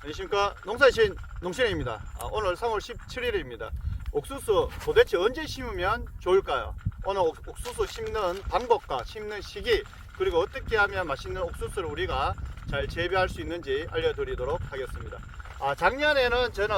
안녕하십니까. 농사신 농신입니다. 아, 오늘 3월 17일입니다. 옥수수 도대체 언제 심으면 좋을까요? 오늘 옥- 옥수수 심는 방법과 심는 시기 그리고 어떻게 하면 맛있는 옥수수를 우리가 잘 재배할 수 있는지 알려드리도록 하겠습니다. 아, 작년에는 저는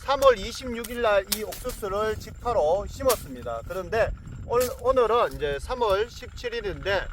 3월 26일 날 이 옥수수를 직파로 심었습니다. 그런데 오늘, 오늘은 이제 3월 17일인데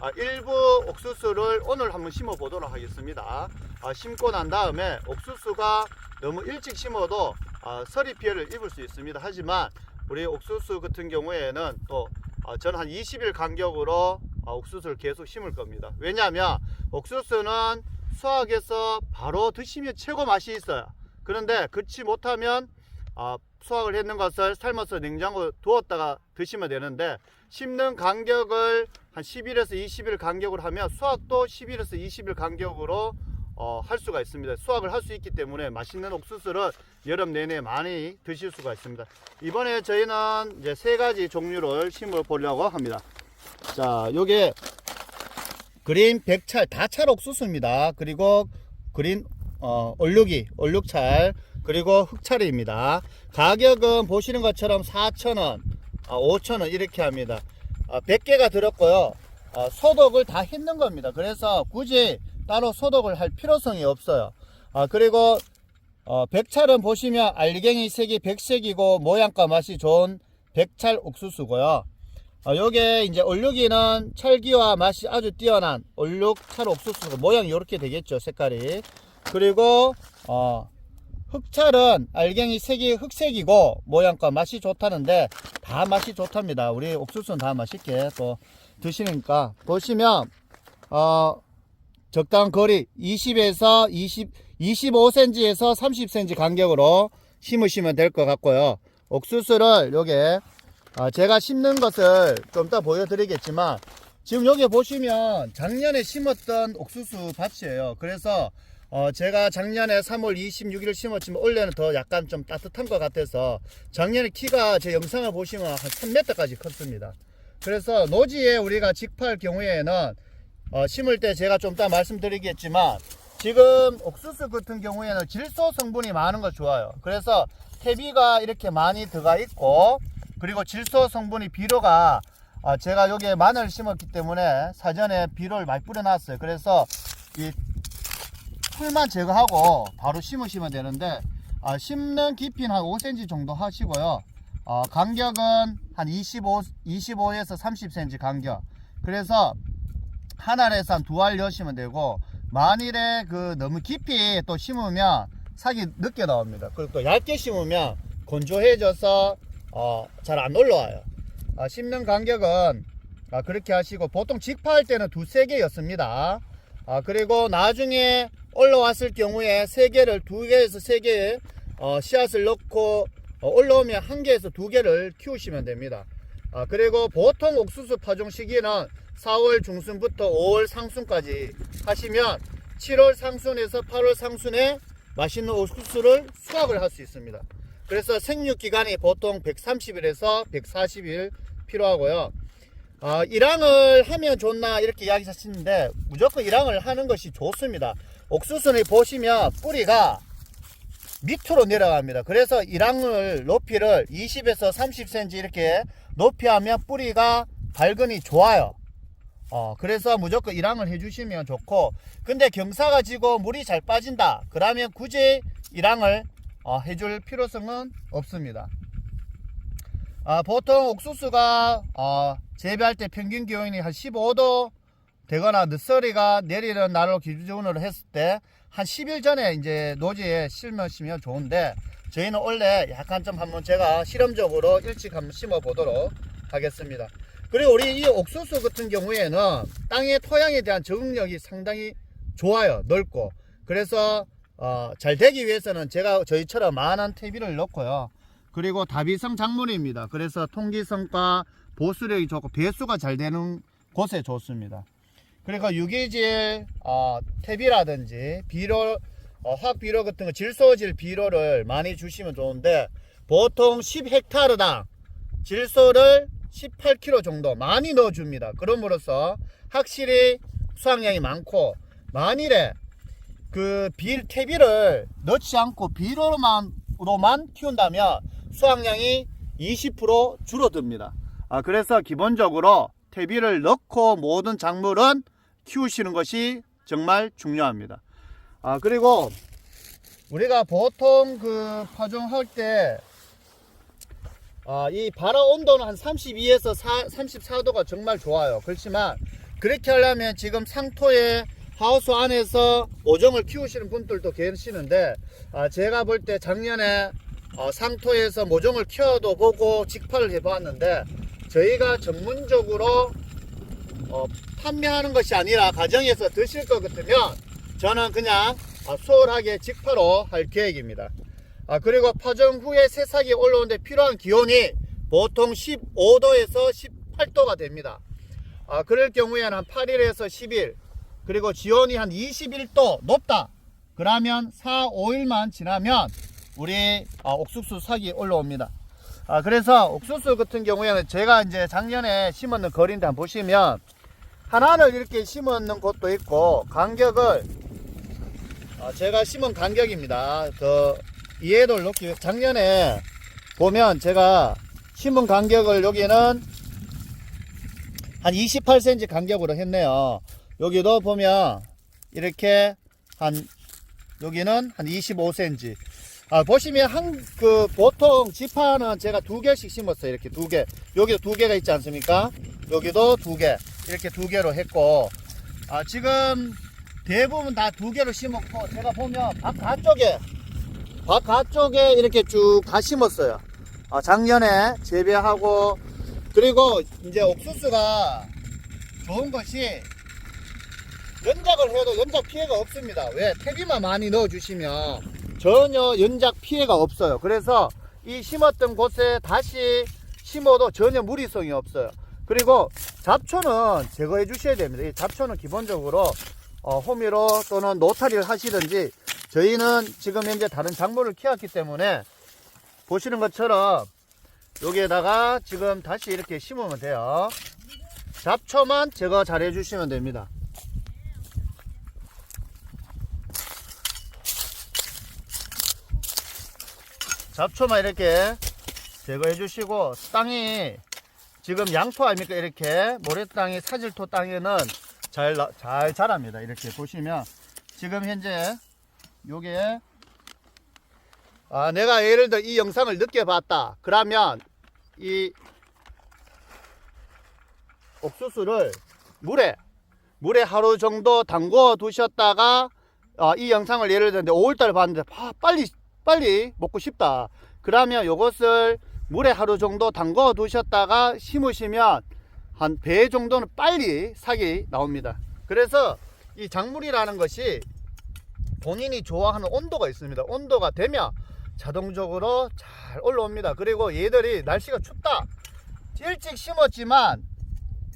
아, 일부 옥수수를 오늘 한번 심어 보도록 하겠습니다. 아, 심고 난 다음에 옥수수가 너무 일찍 심어도 아, 서리 피해를 입을 수 있습니다. 하지만 우리 옥수수 같은 경우에는 또 아, 저는 한 20일 간격으로 아, 옥수수를 계속 심을 겁니다. 왜냐하면 옥수수는 수확해서 바로 드시면 최고 맛이 있어요. 그런데 그렇지 못하면 아, 수확을 했는 것을 삶아서 냉장고 두었다가 드시면 되는데 심는 간격을 한 10일에서 20일 간격으로 하면 수확도 10일에서 20일 간격으로 어, 할 수가 있습니다. 수확을 할 수 있기 때문에 맛있는 옥수수를 여름 내내 많이 드실 수가 있습니다. 이번에 저희는 이제 세 가지 종류를 심어 보려고 합니다. 자, 요게 그린 백찰 다찰 옥수수입니다. 그리고 그린 어, 얼룩이 얼룩찰 그리고 흑찰입니다. 가격은 보시는 것처럼 4,000원, 아, 5,000원 이렇게 합니다. 아, 100개가 들었고요. 아, 소독을 다 했는 겁니다. 그래서 굳이 따로 소독을 할 필요성이 없어요. 아, 그리고 어, 백찰은 보시면 알갱이 색이 백색이고 모양과 맛이 좋은 백찰 옥수수고요. 어, 요게 이제 얼룩이는 찰기와 맛이 아주 뛰어난 얼룩 찰 옥수수 모양이 이렇게 되겠죠 색깔이 그리고 어, 흑찰은 알갱이 색이 흑색이고 모양과 맛이 좋다는데 다 맛이 좋답니다 우리 옥수수는 다 맛있게 또 드시니까 보시면 어, 적당한 거리 20에서 20 25cm에서 30cm 간격으로 심으시면 될 것 같고요 옥수수를 요게 아, 제가 심는 것을 좀 이따 보여드리겠지만 지금 여기 보시면 작년에 심었던 옥수수 밭이에요. 그래서 어, 제가 작년에 3월 26일 심었지만 올해는 더 약간 좀 따뜻한 것 같아서 작년에 키가 제 영상을 보시면 한 3m까지 컸습니다. 그래서 노지에 우리가 직파할 경우에는 어, 심을 때 제가 좀 이따 말씀드리겠지만 지금 옥수수 같은 경우에는 질소 성분이 많은 거 좋아요. 그래서 퇴비가 이렇게 많이 들어가 있고 그리고 질소 성분이 비료가 아, 제가 여기에 마늘 심었기 때문에 사전에 비료를 많이 뿌려놨어요. 그래서 이 풀만 제거하고 바로 심으시면 되는데 아, 심는 깊이는 한 5cm 정도 하시고요. 어, 간격은 한 25, 25에서 30cm 간격. 그래서 한 알에서 한 두 알 여시면 되고 만일에 그 너무 깊이 또 심으면 sak이 늦게 나옵니다. 그리고 또 얇게 심으면 건조해져서 어, 잘 안 올라와요. 아, 심는 간격은 아, 그렇게 하시고 보통 직파할 때는 두세 개였습니다. 아, 그리고 나중에 올라왔을 경우에 세 개를 두 개에서 세 개, 어, 씨앗을 넣고 어, 올라오면 한 개에서 두 개를 키우시면 됩니다. 아, 그리고 보통 옥수수 파종 시기는 4월 중순부터 5월 상순까지 하시면 7월 상순에서 8월 상순에 맛있는 옥수수를 수확을 할 수 있습니다. 그래서 생육 기간이 보통 130일에서 140일 필요하고요. 아, 일항을 하면 좋나 이렇게 이야기 하시는데 무조건 일항을 하는 것이 좋습니다. 옥수수는 보시면 뿌리가 밑으로 내려갑니다. 그래서 일항을 높이를 20에서 30cm 이렇게 높이 하면 뿌리가 발근이 좋아요. 어, 그래서 무조건 일항을 해주시면 좋고, 근데 경사가 지고 물이 잘 빠진다. 그러면 굳이 일항을 어, 해줄 필요성은 없습니다. 아, 보통 옥수수가 어, 재배할 때 평균 기온이 한 15도 되거나 늦서리가 내리는 날로 기준으로 했을 때 한 10일 전에 이제 노지에 심으시면 좋은데 저희는 원래 약간 좀 한번 제가 실험적으로 일찍 한번 심어 보도록 하겠습니다. 그리고 우리 이 옥수수 같은 경우에는 땅의 토양에 대한 적응력이 상당히 좋아요. 넓고. 그래서 어, 잘 되기 위해서는 제가 저희처럼 많은 퇴비를 넣고요. 그리고 다비성 작물입니다. 그래서 통기성과 보수력이 좋고 배수가 잘 되는 곳에 좋습니다. 그리고 유기질 어, 퇴비라든지 비료 어, 화학 비료 같은 거 질소질 비료를 많이 주시면 좋은데 보통 10헥타르당 질소를 18kg 정도 많이 넣어줍니다. 그럼으로써 확실히 수확량이 많고 만일에 그 빌, 퇴비를 넣지 않고 비료로만, 로만 키운다면 수확량이 20% 줄어듭니다. 아, 그래서 기본적으로 퇴비를 넣고 모든 작물은 키우시는 것이 정말 중요합니다. 아, 그리고 우리가 보통 그 파종할 때 아, 이 발화 온도는 한 32에서 4, 34도가 정말 좋아요. 그렇지만 그렇게 하려면 지금 상토에 하우스 안에서 오종을 키우시는 분들도 계시는데 아, 제가 볼 때 작년에 어, 상토에서 모종을 키워도 보고 직파를 해봤는데 저희가 전문적으로 어, 판매하는 것이 아니라 가정에서 드실 것 같으면 저는 그냥 아, 수월하게 직파로 할 계획입니다. 아, 그리고 파종 후에 새싹이 올라오는데 필요한 기온이 보통 15도에서 18도가 됩니다. 아, 그럴 경우에는 한 8일에서 10일, 그리고 지온이 한 21도 높다. 그러면 4, 5일만 지나면 우리 아, 옥수수 싹이 올라옵니다. 아, 그래서 옥수수 같은 경우에는 제가 이제 작년에 심었는 거리인데 한번 보시면 하나를 이렇게 심었는 곳도 있고 간격을 아, 제가 심은 간격입니다. 그 이해도를 높기 위해 작년에 보면 제가 심은 간격을 여기는 한 28cm 간격으로 했네요. 여기도 보면 이렇게 한 여기는 한 25cm. 아, 보시면 한 그 보통 지파는 제가 두 개씩 심었어요. 이렇게 두 개. 여기도 두 개가 있지 않습니까? 여기도 두 개. 이렇게 두 개로 했고 아, 지금 대부분 다 두 개로 심었고 제가 보면 바깥쪽에 바깥쪽에 이렇게 쭉 다 심었어요. 아, 작년에 재배하고 그리고 이제 옥수수가 좋은 것이 연작을 해도 연작 피해가 없습니다. 왜? 퇴비만 많이 넣어주시면 전혀 연작 피해가 없어요. 그래서 이 심었던 곳에 다시 심어도 전혀 무리성이 없어요. 그리고 잡초는 제거해 주셔야 됩니다. 이 잡초는 기본적으로 어, 호미로 또는 노타리를 하시든지 저희는 지금 현재 다른 작물을 키웠기 때문에 보시는 것처럼 여기에다가 지금 다시 이렇게 심으면 돼요. 잡초만 제거 잘 해주시면 됩니다. 잡초만 이렇게 제거해 주시고 땅이 지금 양토 아닙니까 이렇게 모래땅이 사질토 땅에는 잘, 나- 잘 자랍니다 이렇게 보시면 지금 현재 요게 아 내가 예를 들어 이 영상을 늦게 봤다. 그러면 이 옥수수를 물에 물에 하루 정도 담궈 두셨다가 아, 이 영상을 예를 들는데 5월달에 봤는데 아, 빨리 빨리 먹고 싶다. 그러면 요것을 물에 하루 정도 담궈 두셨다가 심으시면 한 배 정도는 빨리 삭이 나옵니다. 그래서 이 작물이라는 것이 본인이 좋아하는 온도가 있습니다. 온도가 되면 자동적으로 잘 올라옵니다. 그리고 얘들이 날씨가 춥다. 일찍 심었지만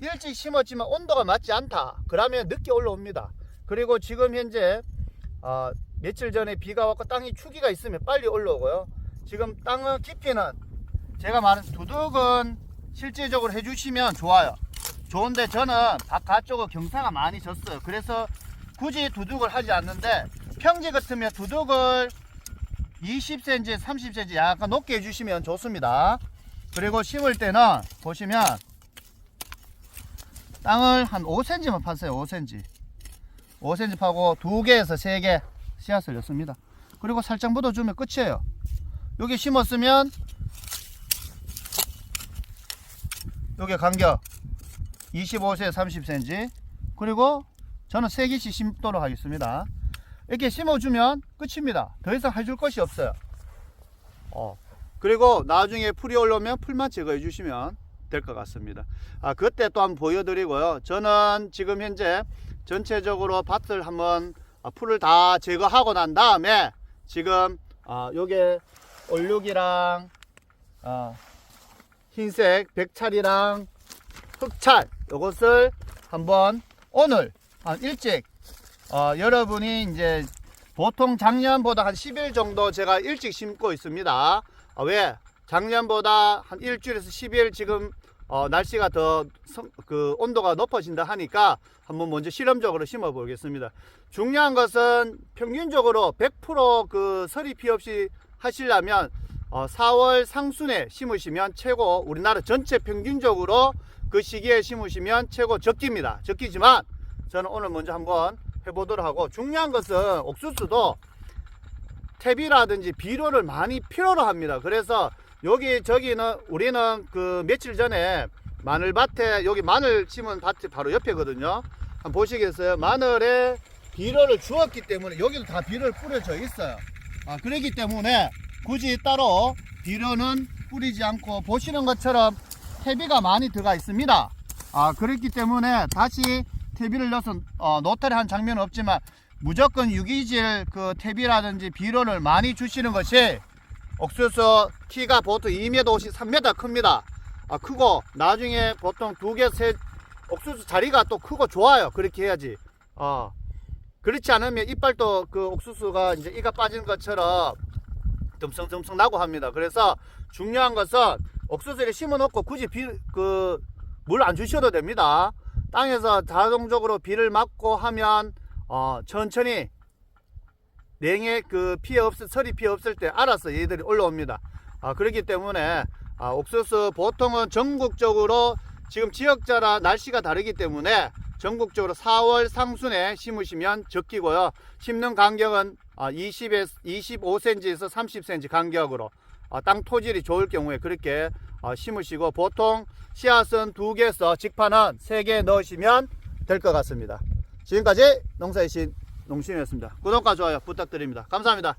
일찍 심었지만 온도가 맞지 않다. 그러면 늦게 올라옵니다. 그리고 지금 현재 어, 며칠 전에 비가 왔고 땅이 추기가 있으면 빨리 올라오고요. 지금 땅의 깊이는 제가 말한 두둑은 실질적으로 해주시면 좋아요. 좋은데 저는 바깥쪽은 경사가 많이 졌어요. 그래서 굳이 두둑을 하지 않는데 평지 같으면 두둑을 20cm 30cm 약간 높게 해주시면 좋습니다. 그리고 심을 때는 보시면 땅을 한 5cm만 파세요 5cm 5cm 파고 두 개에서 세 개 씨앗을 넣습니다. 그리고 살짝 묻어주면 끝이에요. 여기 심었으면 여기 간격 25세 30cm 그리고 저는 세 개씩 심도록 하겠습니다 이렇게 심어주면 끝입니다. 더 이상 해줄 것이 없어요. 어. 그리고 나중에 풀이 올라오면 풀만 제거해 주시면 될 것 같습니다. 아 그때 또 한번 보여드리고요. 저는 지금 현재 전체적으로 밭을 한번 아, 풀을 다 제거하고 난 다음에 지금 아 요게 얼룩이랑 아, 흰색 백찰이랑 흑찰 요것을 한번 오늘 한 일찍 어, 여러분이 이제 보통 작년보다 한 10일 정도 제가 일찍 심고 있습니다. 아, 왜? 작년보다 한 일주일에서 10일 지금 어, 날씨가 더 그 온도가 높아진다 하니까 한번 먼저 실험적으로 심어 보겠습니다. 중요한 것은 평균적으로 100%그 서리 피 없이 하시려면 어, 4월 상순에 심으시면 최고 우리나라 전체 평균적으로 그 시기에 심으시면 최고 적기입니다. 적기지만 저는 오늘 먼저 한번 해보도록 하고 중요한 것은 옥수수도 탭이라든지 비료를 많이 필요로 합니다. 그래서 여기 저기는 우리는 그 며칠 전에 마늘밭에 여기 마늘 심은 밭이 바로 옆에거든요. 한번 보시겠어요? 마늘에 비료를 주었기 때문에 여기도 다 비료를 뿌려져 있어요. 아, 그렇기 때문에 굳이 따로 비료는 뿌리지 않고 보시는 것처럼 퇴비가 많이 들어가 있습니다. 아, 그렇기 때문에 다시 퇴비를 넣어서 어, 노탈이 한 장면은 없지만 무조건 유기질 그 퇴비라든지 비료를 많이 주시는 것이 옥수수 키가 보통 2m 50, 3m 큽니다. 아, 크고 나중에 보통 두 개, 세 옥수수 자리가 또 크고 좋아요. 그렇게 해야지. 어. 그렇지 않으면 이빨도 그 옥수수가 이제 이가 빠진 것처럼 듬성듬성 나고 합니다. 그래서 중요한 것은 옥수수를 심어 놓고 굳이 비, 그, 물 안 주셔도 됩니다. 땅에서 자동적으로 비를 맞고 하면, 어, 천천히 냉에 그 피해 없을, 설이 피해 없을 때 알아서 얘들이 올라옵니다. 아, 그렇기 때문에, 아, 옥수수 보통은 전국적으로 지금 지역자라 날씨가 다르기 때문에 전국적으로 4월 상순에 심으시면 적기고요. 심는 간격은 20에서 25cm에서 30cm 간격으로 아, 땅 토질이 좋을 경우에 그렇게 아, 심으시고 보통 씨앗은 두 개에서 직판은 세 개 넣으시면 될 것 같습니다. 지금까지 농사의 신 농심이었습니다. 구독과 좋아요 부탁드립니다. 감사합니다.